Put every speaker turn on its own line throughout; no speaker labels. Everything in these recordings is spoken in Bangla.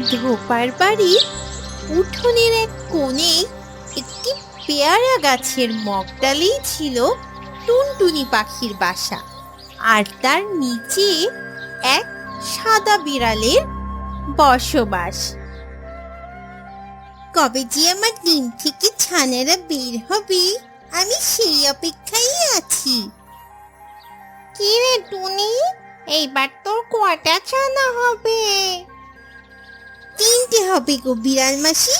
ধোপার বাড়ির উঠোনের এক কোণে একটি পেয়ারা গাছের মগডালেই ছিল টুনটুনি পাখির বাসা। আর তার নিচে এক সাদা বিড়ালের বসবাস। কবে যে আমার ডিম থেকে ছানারা বের হবে, আমি সেই অপেক্ষায় আছি। কি রে টুনি? এইবার তোর কটা ছানা হবে? হবে গো বিড়াল মাসি?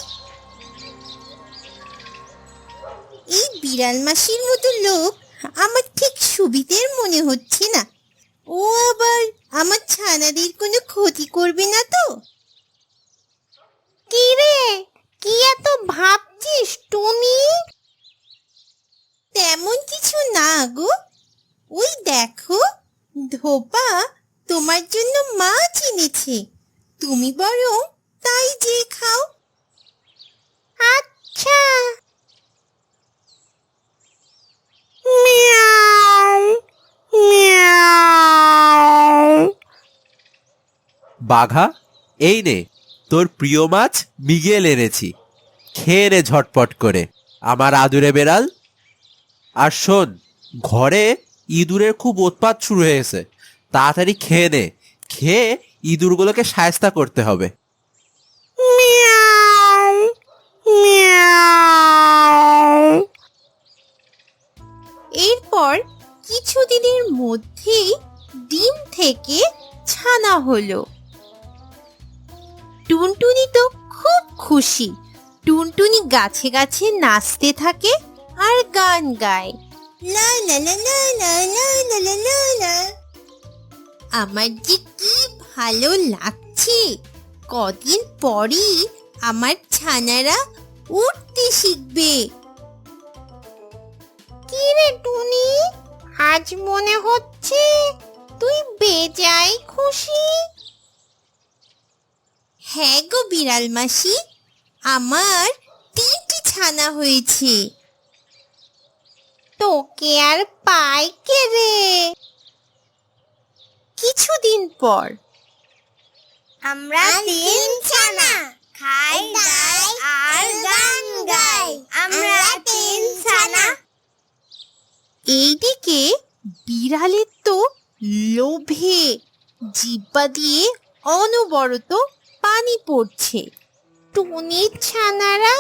এই বিড়াল মাসির মতো লোক আমার ঠিক সুবিধের মনে হচ্ছে না। ও আবার আমার ছানাদের কোনো ক্ষতি করবে না তো? কি রে? কি এত ভাবছিস টুনি তেমন কিছু না গো। ওই দেখো ধোপা তোমার জন্য মাছ এনেছে। তুমি বরং তাই যে খাও আচ্ছা মিয়াও মিয়াও
বাঘা, এই নে, তোর প্রিয় মাছ মিগেল এনেছি। খেয়ে নে ঝটপট করে, আমার আদুরে বেড়াল। আর শোন, ঘরে ইঁদুরের খুব উৎপাত শুরু হয়েছে। তাড়াতাড়ি খেয়ে নে খেয়ে ইঁদুরগুলোকে সায়স্তা করতে হবে।
এরপর কিছুদিনের মধ্যেই ডিম থেকে ছানা হলো। টুনটুনি তো খুব খুশি। টুনটুনি গাছে গাছে নাচতে থাকে আর গান গায়। লা লা লা লা লা লা লা লা। আমার যে কি ভালো লাগছে। কদিন পরই আমার ছানারা উঠতে শিখবে। কি রে টুনি? আজ মনে হচ্ছে তুই বেজাই খুশি। হ্যাঁ গো বিড়াল মাসি আমার তিনটি ছানা হয়েছে। তোকে আর পাই কে রে? কিছুদিন পর
আমরা তিন ছানা খাই দাই আর গান গাই। আমরা তিন ছানা।
এইদিকে বিড়ালের তো লোভে জিব্বা দিয়ে অনবরত পানি পড়ছে। টুনির ছানারা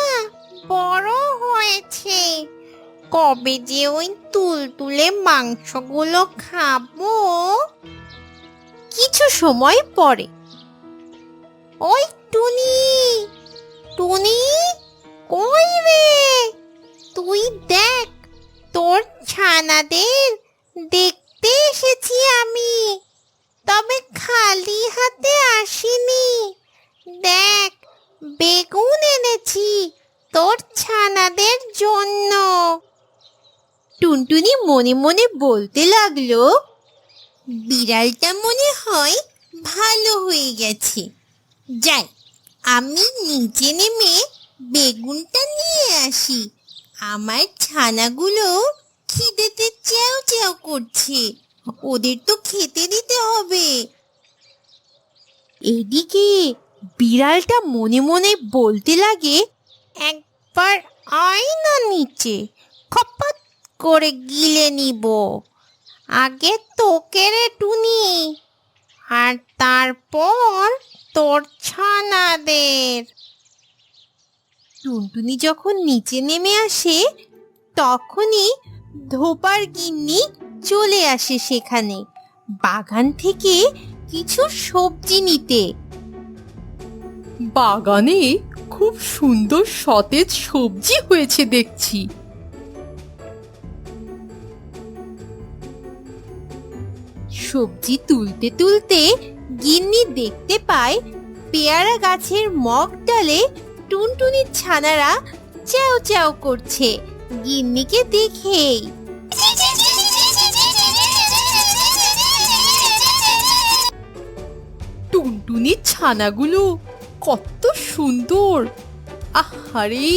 বড় হয়েছে। কবে যে ওই তুলতুলে মাংসগুলো খাব? কিছু সময় পরে। ওই টুনি টুনি, কই রে? তুই দেখ, তোর ছানাদের দেখতে এসেছি আমি তবে খালি হাতে আসিনি দেখ বেগুন এনেছি তোর ছানাদের জন্য। টুনটুনি মনে মনে বলতে লাগল, বিড়ালটা মনে হয় ভালো হয়ে গেছে। যাই, আমি নিচে নেমে বেগুনটা নিয়ে আসি। আমার ছানাগুলো খিদেতে চেও চেও করছে। ওদের তো খেতে দিতে হবে। এদিকে বিড়ালটা মনে মনে বলতে লাগে, একবার আয় না নিচে খপাত করে গিলে নিব। আগে তোকে রে টুনি আর তারপর তোর ছানাদের। টুনটুনি যখন নিচে নেমে আসে, তখনই ধোপার গিন্নি চলে আসে সেখানে, বাগান থেকে কিছু সবজি নিতে।
বাগানে খুব সুন্দর সতেজ সবজি হয়েছে দেখছি।
সবজি তুলতে তুলতে গিন্নি দেখতে পায় পেয়ারা গাছের মগ ডালে টুনটুনির ছানারা চ্যাও চ্যাও করছে। গিন্নিকে দেখেই
টুনটুনির ছানাগুলো কত সুন্দর। আহারে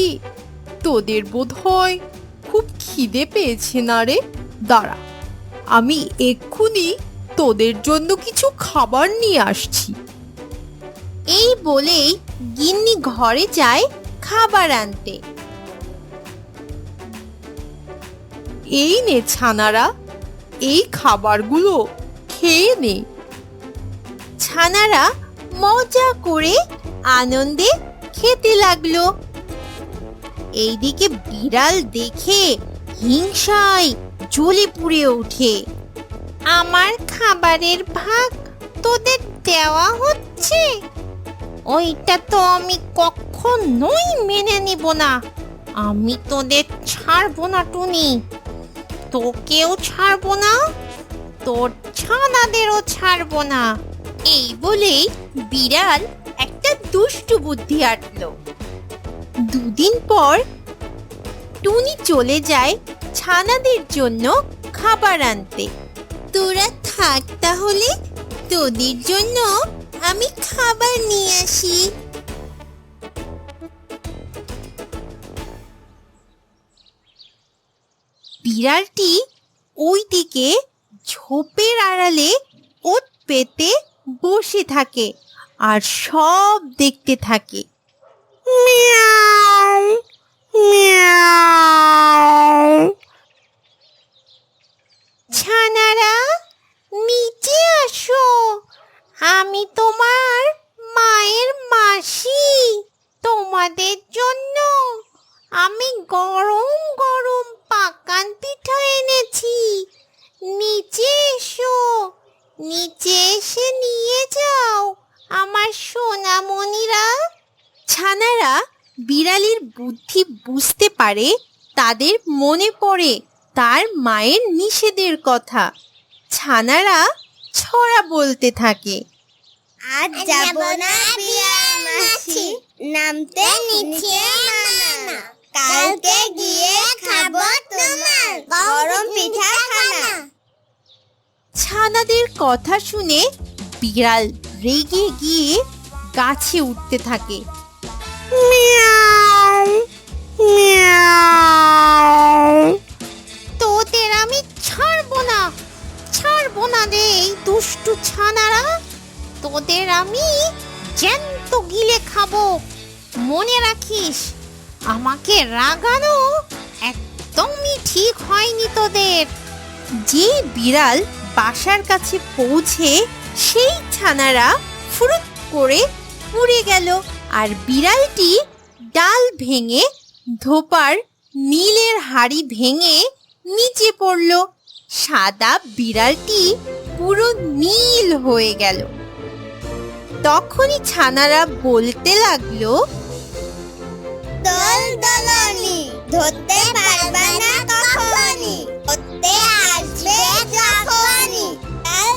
তোদের বোধ হয় খুব খিদে পেয়েছে না রে? দাঁড়া আমি এক্ষুনি তোদের জন্য কিছু খাবার নিয়ে আসছি।
এই বলেই গিন্নি ঘরে যায় খাবার আনতে।
এই নে ছানারা এই খাবারগুলো খেয়ে নে।
ছানারা মজা করে আনন্দে খেতে লাগল। এইদিকে বিড়াল দেখে হিংসায় জ্বলে পুড়ে ওঠে। আমার খাবারের ভাগ তোদের দেওয়া হচ্ছে? ওইটা তো আমি কখনোই মেনে নিব না। আমি তোদের ছাড়বো না, টুনি। তোকেও ছাড়বো না, তোর ছানাদেরও ছাড়বো না। এই বলেই বিড়াল দুষ্টু বুদ্ধি আটলো। দুদিন পর টুনি চলে যায় ছানাদের জন্য খাবার আনতে। তোরা থাক তাহলে, তোদের জন্য আমি খাবার নিয়ে আসি। বিড়ালটি ওইদিকে ঝোপের আড়ালে ওট পেতে বসে থাকে। আর সব দেখতে থাকে। ছানারা নিচে আসো। আমি তোমার মায়ের মাসি। তোমাদের জন্য আমি গরম গরম পাকান পিঠা এনেছি। নিচে এসো নিচে এসে নিয়ে যাও আমার সোনামণিরা ছানারা বিড়ালির বুদ্ধি বুঝতে পারে তাদের মনে পড়ে তার মায়ের নিষেধের কথা। ছানারা ছড়া বলতে থাকে।
আজ যাব না বিয়ার মাসি নামতে নিচে কালকে গিয়ে খাব তোমার গরম পিঠা খানা।
ছানাদের কথা শুনে বিড়াল রেগে গিয়ে গাছে উঠতে থাকে। তোদের আমি ছাড়বো না। ছাড়বো না রে এই দুষ্টু ছানারা। তোদের আমি জ্যান্ত গিলে খাব। মনে রাখিস, আমাকে রাগানো একদমই ঠিক হয়নি তোদের। যে বিড়াল বাসার কাছে পৌঁছে সেই ছানারা ফুরুত করে পুড়ে গেল। আর বিড়ালটি ডাল ভেঙে ধোপার নীলের হাড়ি ভেঙে নিচে পড়ল। সাদা বিড়ালটি পুরো নীল হয়ে গেল। তখনই ছানারা বলতে লাগল,
দল দলনি, ধরতে পারবে না ধরতে আসবে যখনই কাল